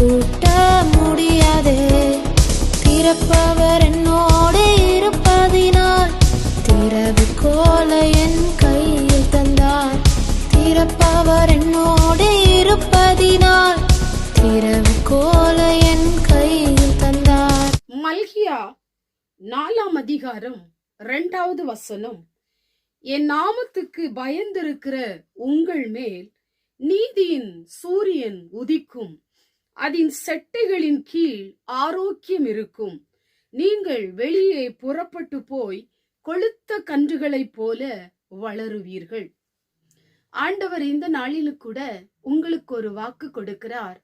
பூட்ட முடியாதே. திறப்பவர் என்னோடு இருப்பதினால் திறவுகோல என் கையில் தந்தார். திறப்பவர் என்னோடு இருப்பதினால் திறவுகோல என் கையில் தந்தார். மல்கியா நாலாம் அதிகாரம் இரண்டாவது வசனம். என் நாமத்துக்கு பயந்திருக்கிற உங்கள் மேல் நீதியின் சூரியன் உதிக்கும். அதன் செட்டைகளின் கீழ் ஆரோக்கியம் இருக்கும். நீங்கள் வெளியே புறப்பட்டு போய் கொளுத்த கன்றுகளைப் போல வளருவீர்கள். ஆண்டவர் இந்த நாளிலும் கூட உங்களுக்கு ஒரு வாக்கு கொடுக்கிறார்.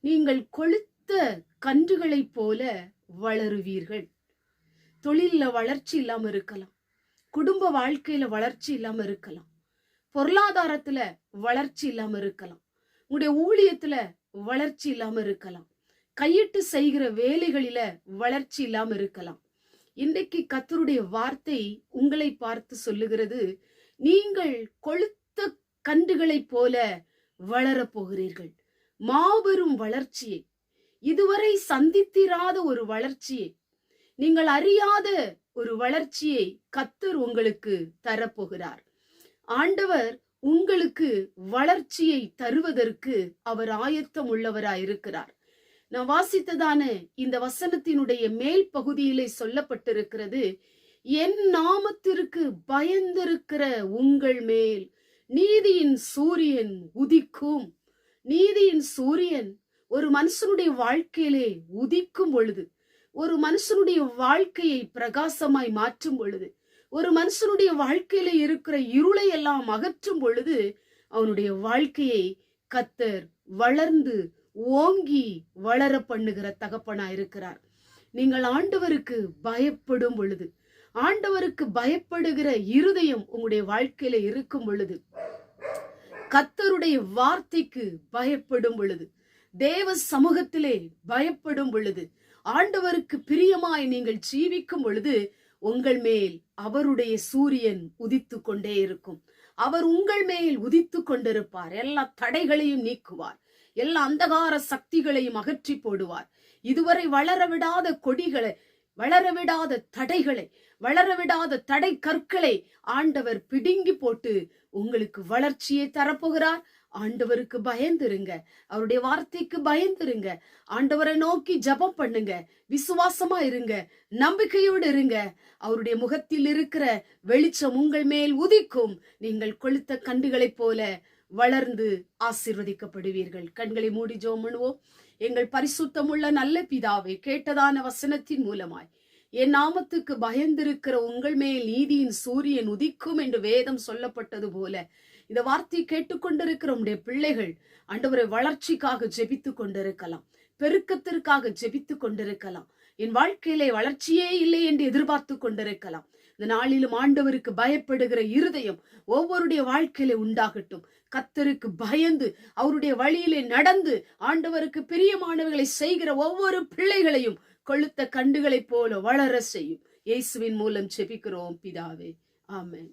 நீங்கள் கொளுத்த கன்றுகளைப் போல வளருவீர்கள். தொழிலில் வளர்ச்சி இல்லாம இருக்கலாம். குடும்ப வாழ்க்கையில வளர்ச்சி இல்லாம இருக்கலாம். பொருளாதாரத்துல வளர்ச்சி இல்லாம இருக்கலாம். உங்களுடைய ஊழியத்துல வளர்ச்சி இல்லாம இருக்கலாம். கையிட்டு செய்கிற வேலைகளில வளர்ச்சி இல்லாம இருக்கலாம். இன்றைக்கு கத்தருடைய வார்த்தை உங்களை பார்த்து சொல்லுகிறது நீங்கள் கொளுத்த கன்றுகளைப் போல வளரப் போகிறீர்கள். மாபெரும் வளர்ச்சியை. இதுவரை சந்தித்திராத ஒரு வளர்ச்சியை. நீங்கள் அறியாத ஒரு வளர்ச்சியை கத்தர் உங்களுக்கு தரப்போகிறார். ஆண்டவர் உங்களுக்கு வளர்ச்சியை தருவதற்கு அவர் ஆயத்தம் உள்ளவராயிருக்கிறார் நான் வாசித்ததான இந்த வசனத்தினுடைய மேல் பகுதியிலே சொல்லப்பட்டிருக்கிறது என் நாமத்திற்கு பயந்திருக்கிற உங்கள் மேல் நீதியின் சூரியன் உதிக்கும். நீதியின் சூரியன் ஒரு மனுஷனுடைய வாழ்க்கையிலே உதிக்கும் பொழுது ஒரு மனுஷனுடைய வாழ்க்கையை பிரகாசமாய் மாற்றும் பொழுது ஒரு மனுஷனுடைய வாழ்க்கையில இருக்கிற இருளை எல்லாம் அகற்றும் பொழுது அவனுடைய வாழ்க்கையை கத்தர் வளர்ந்து ஓங்கி வளர பண்ணுகிற தகப்பனா இருக்கிறார். நீங்கள் ஆண்டவருக்கு பயப்படும் பொழுது ஆண்டவருக்கு பயப்படுகிற இருதயம் உங்களுடைய வாழ்க்கையில இருக்கும் பொழுது கத்தருடைய வார்த்தைக்கு பயப்படும் பொழுது தேவ சமூகத்திலே பயப்படும் பொழுது ஆண்டவருக்கு பிரியமாய் நீங்கள் ஜீவிக்கும் பொழுது உங்கள் மேல் அவருடைய சூரியன் உதித்து கொண்டே இருக்கும். அவர் உங்கள் மேல் உதித்து கொண்டிருப்பார். எல்லா தடைகளையும் நீக்குவார். எல்லா அந்தகார சக்திகளையும் அகற்றி போடுவார். இதுவரை வளர விடாத கொடிகளை வளர விடாத தடைகளை வளர விடாத தடை கற்களை ஆண்டவர் பிடுங்கி போட்டு உங்களுக்கு வளர்ச்சியை தரப்போகிறார் ஆண்டவருக்கு பயந்துருங்க. அவருடைய வார்த்தைக்கு பயந்துருங்க. ஆண்டவரை நோக்கி ஜெபம் பண்ணுங்க. விசுவாசமா இருங்க. நம்பிக்கையோடு இருங்க. அவருடைய முகத்தில் இருக்கிற வெளிச்சம் உங்கள் மேல் உதிக்கும். நீங்கள் கொளுத்த கண்டுகளைப் போல வளர்ந்து ஆசீர்வதிக்கப்படுவீர்கள். கண்களை மூடி ஜோம் பண்ணுவோம். எங்கள் பரிசுத்தமுள்ள நல்ல பிதாவை கேட்டதான வசனத்தின் மூலமாய் என் நாமத்துக்கு பயந்திருக்கிற உங்கள் மேல் நீதியின் சூரியன் உதிக்கும் என்று வேதம் சொல்லப்பட்டது போல இந்த வார்த்தை கேட்டுக்கொண்டிருக்கிற உடைய பிள்ளைகள் ஆண்டவரை வளர்ச்சிக்காக ஜெபித்து கொண்டிருக்கலாம். பெருக்கத்திற்காக ஜெபித்து கொண்டிருக்கலாம். என் வாழ்க்கையிலே வளர்ச்சியே இல்லை என்று எதிர்பார்த்து கொண்டிருக்கலாம். இந்த நாளிலும் ஆண்டவருக்கு பயப்படுகிற இருதயம் ஒவ்வொருடைய வாழ்க்கையிலே உண்டாகட்டும். கத்தருக்கு பயந்து அவருடைய வழியிலே நடந்து ஆண்டவருக்கு பிரியமானவர்களை செய்கிற ஒவ்வொரு பிள்ளைகளையும் கொளுத்த கண்டுகளைப் போல வளர செய்யும். இயேசுவின் மூலம் செபிக்கிறோம் பிதாவே. ஆமேன்.